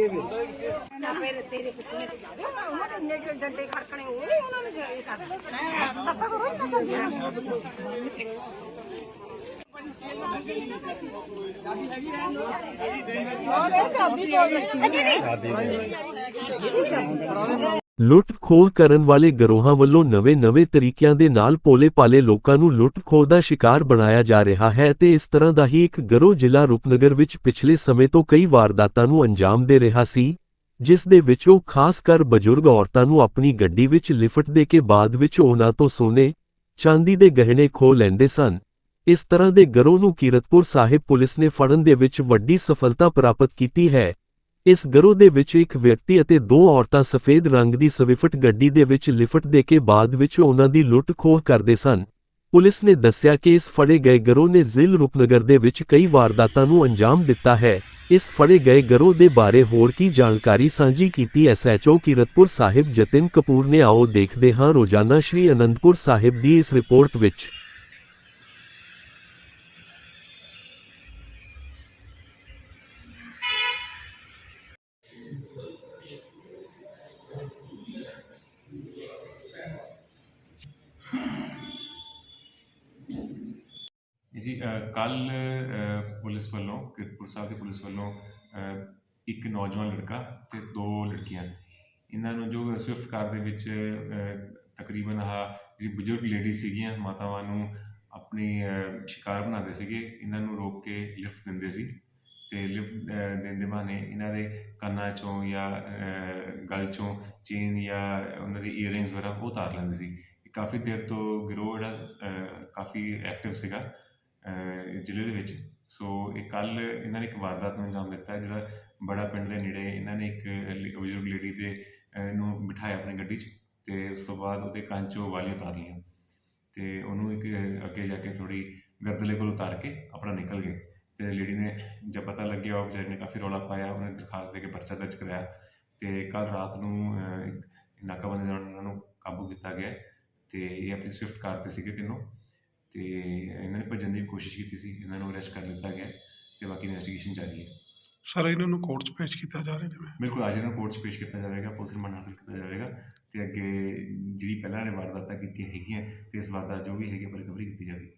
ਅੱਗੇ ਵੀ। ਨਾ ਫਿਰ ਤੇਰੇ ਪੁੱਤ ਨੇ ਤੇ ਜਾਦੇ ਉਹਨਾਂ ਦੇ ਇੰਨੇ ਜਿਹੇ ਡੰਡੇ ਖੜਕਣੇ ਉਹ ਨਹੀਂ ਉਹਨਾਂ ਨੇ ਇਹ ਕਰਨਾ ਆਪਾਂ ਕਰੋ ਲੁੱਟ ਲੁੱਟ ਖੋਹ ਕਰਨ ਵਾਲੇ ਗਰੋਹਾਂ ਵੱਲੋਂ ਨਵੇਂ-ਨਵੇਂ ਤਰੀਕਿਆਂ ਦੇ ਨਾਲ ਪੋਲੇ-ਪਾਲੇ ਲੋਕਾਂ ਨੂੰ ਲੁੱਟ ਖੋਹ ਦਾ ਸ਼ਿਕਾਰ ਬਣਾਇਆ ਜਾ ਰਿਹਾ ਹੈ ਤੇ ਇਸ ਤਰ੍ਹਾਂ ਦਾ ਹੀ ਇੱਕ ਗਰੋਹ ਜ਼ਿਲ੍ਹਾ ਰੂਪਨਗਰ ਵਿੱਚ ਪਿਛਲੇ ਸਮੇਂ ਤੋਂ ਕਈ ਵਾਰਦਾਤਾਂ ਨੂੰ ਅੰਜਾਮ ਦੇ ਰਿਹਾ ਸੀ, ਜਿਸ ਦੇ ਵਿੱਚ ਉਹ ਖਾਸ ਕਰ ਬਜ਼ੁਰਗ ਔਰਤਾਂ ਨੂੰ ਆਪਣੀ ਗੱਡੀ ਵਿੱਚ ਲਿਫਟ ਦੇ ਕੇ ਬਾਅਦ ਵਿੱਚ ਉਹਨਾਂ ਤੋਂ ਸੋਨੇ, ਚਾਂਦੀ ਦੇ ਗਹਿਣੇ ਖੋਹ ਲੈਂਦੇ ਸਨ। ਇਸ ਤਰ੍ਹਾਂ ਦੇ ਗਰੋਹ ਨੂੰ ਕੀਰਤਪੁਰ ਸਾਹਿਬ ਪੁਲਿਸ ਨੇ ਫੜਨ ਦੇ ਵਿੱਚ ਵੱਡੀ ਸਫਲਤਾ ਪ੍ਰਾਪਤ ਕੀਤੀ ਹੈ। ਇਸ ਗਰੋਹ ਦੇ ਵਿੱਚ ਇੱਕ ਵਿਅਕਤੀ ਅਤੇ ਦੋ ਔਰਤਾਂ ਸਫੇਦ ਰੰਗ ਦੀ ਸਵਿਫਟ ਗੱਡੀ ਦੇ ਵਿੱਚ ਲਿਫਟ ਦੇ ਕੇ ਬਾਅਦ ਵਿੱਚ ਉਹਨਾਂ ਦੀ ਲੁੱਟ ਖੋਹ ਕਰਦੇ ਸਨ। ਪੁਲਿਸ ਨੇ ਦੱਸਿਆ ਕਿ ਇਸ ਫੜੇ ਗਏ ਗਰੋਹ ਨੇ ਜ਼ਿਲ੍ਹ ਰੂਪਨਗਰ ਦੇ ਵਿੱਚ ਕਈ ਵਾਰਦਾਤਾਂ ਨੂੰ ਅੰਜਾਮ ਦਿੱਤਾ ਹੈ। ਇਸ ਫੜੇ ਗਏ ਗਰੋਹ ਦੇ ਬਾਰੇ ਹੋਰ ਕੀ ਜਾਣਕਾਰੀ ਸਾਂਝੀ ਕੀਤੀ ਐਸਐਚਓ ਕੀਰਤਪੁਰ ਸਾਹਿਬ ਜਤਿਨ ਕਪੂਰ ਨੇ ਆਓ ਦੇਖਦੇ ਹਾਂ ਰੋਜ਼ਾਨਾ ਸ਼੍ਰੀ ਅਨੰਦਪੁਰ ਸਾਹਿਬ ਦੀ ਇਸ ਰਿਪੋਰਟ ਵਿੱਚ। ਜੀ ਕੱਲ ਪੁਲਿਸ ਵੱਲੋਂ ਕਿਰਤਪੁਰ ਸਾਹਿਬ ਦੀ ਪੁਲਿਸ ਵੱਲੋਂ ਇੱਕ ਨੌਜਵਾਨ ਲੜਕਾ ਤੇ ਦੋ ਲੜਕੀਆਂ। ਇਹਨਾਂ ਨੂੰ ਜੋ ਸਵਿਫਟ ਕਾਰ ਦੇ ਵਿੱਚ ਤਕਰੀਬਨ ਆਹ ਜਿਹੜੀ ਬਜ਼ੁਰਗ ਲੇਡੀ ਸੀਗੀਆਂ ਮਾਤਾਵਾਂ ਨੂੰ ਆਪਣੀ ਸ਼ਿਕਾਰ ਬਣਾਉਂਦੇ ਸੀਗੇ ਇਹਨਾਂ ਨੂੰ ਰੋਕ ਕੇ ਲਿਫਟ ਦਿੰਦੇ ਸੀ ਤੇ ਲਿਫਟ ਦੇਣ ਦੇ ਬਹਾਨੇ ਇਹਨਾਂ ਦੇ ਕੰਨਾਂ ਚੋਂ ਜਾਂ ਅ, ਗਲ ਚੋਂ ਚੇਨ ਜਾਂ ਉਹਨਾਂ ਦੀ ਈਅਰਿੰਗਸ ਵਗੈਰਾ ਉਹ ਉਤਾਰ ਲੈਂਦੇ ਸੀ। ਕਾਫੀ ਦੇਰ ਤੋਂ ਗਿਰੋਹ ਜਿਹੜਾ ਕਾਫੀ ਐਕਟਿਵ ਸੀਗਾ। ਜ਼ਿਲ੍ਹੇ ਦੇ ਵਿੱਚ। ਸੋ ਇਹ ਕੱਲ ਇਹਨਾਂ ਨੇ ਇੱਕ ਵਾਰਦਾਤ ਨੂੰ ਅੰਜਾਮ ਦਿੱਤਾ ਜਿਹੜਾ ਬੜਾ ਪਿੰਡ ਦੇ ਨੇੜੇ ਇਹਨਾਂ ਨੇ ਇੱਕ ਲ- ਬਜ਼ੁਰਗ ਲੇਡੀ ਦੇ ਅਹ, ਨੂੰ ਬਿਠਾਇਆ ਆਪਣੀ ਗੱਡੀ 'ਚ ਤੇ ਉਸ ਤੋਂ ਬਾਅਦ ਉਹਦੇ ਕੰਨ ਵਾਲੀਆਂ ਉਤਾਰ ਲਈਆਂ। ਤੇ ਉਹਨੂੰ ਇੱਕ ਅੱਗੇ ਜਾ ਕੇ ਥੋੜੀ ਗਰਦਲੇ ਕੋਲ ਉਤਾਰ ਕੇ ਆਪਣਾ ਨਿਕਲ ਗਏ। ਤੇ ਲੇਡੀ ਨੇ ਜਦ ਪਤਾ ਲੱਗਿਆ ਉਹ ਵਿਚਾਰੀ ਨੇ ਕਾਫੀ ਰੌਲਾ ਪਾਇਆ ਉਹਨੇ ਦਰਖਾਸਤ ਦੇ ਕੇ ਪਰਚਾ ਦਰਜ ਕਰਾਇਆ। ਤੇ ਕੱਲ ਰਾਤ ਨੂੰ ਨਾਕਾਬੰਦੀ ਦੌਰਾਨ ਉਹਨਾਂ ਨੂੰ ਕਾਬੂ ਕੀਤਾ ਗਿਆ। ਤੇ ਇਹ ਆਪਣੀ ਸਵਿਫਟ ਕਾਰ ਤੇ ਸੀਗੇ ਤਿੰਨੋਂ। ਤੇ ਇਹਨਾਂ ਨੇ ਭੱਜਣ ਦੀ ਕੋਸ਼ਿਸ਼ ਕੀਤੀ ਸੀ ਇਹਨਾਂ ਨੂੰ ਅਰੈਸਟ ਕਰ ਲਿੱਤਾ ਗਿਆ ਤੇ ਬਾਕੀ ਇਨਵੈਸਟੀਗੇਸ਼ਨ ਜਾਰੀ ਹੈ। ਸਰ ਇਹਨਾਂ ਨੂੰ ਕੋਰਟ 'ਚ ਪੇਸ਼ ਕੀਤਾ ਜਾ ਰਿਹਾ ਜਿਵੇਂ ਬਿਲਕੁਲ ਅੱਜ ਇਹਨਾਂ ਨੂੰ ਕੋਰਟ 'ਚ ਪੇਸ਼ ਕੀਤਾ ਜਾਵੇਗਾ ਪੁਲਿਸ ਰਿਮਾਂਡ ਹਾਸਲ ਕੀਤਾ ਜਾਵੇਗਾ ਤੇ ਅੱਗੇ ਜਿਹੜੀ ਪਹਿਲਾਂ ਨੇ ਵਾਰਦਾਤਾਂ ਕੀਤੀਆਂ ਹੈਗੀਆਂ ਤੇ ਇਸ ਵਾਰਦਾਤ ਜੋ ਵੀ ਹੈਗੀ ਪਰ ਰਿਕਵਰੀ ਕੀਤੀ ਜਾਵੇਗੀ।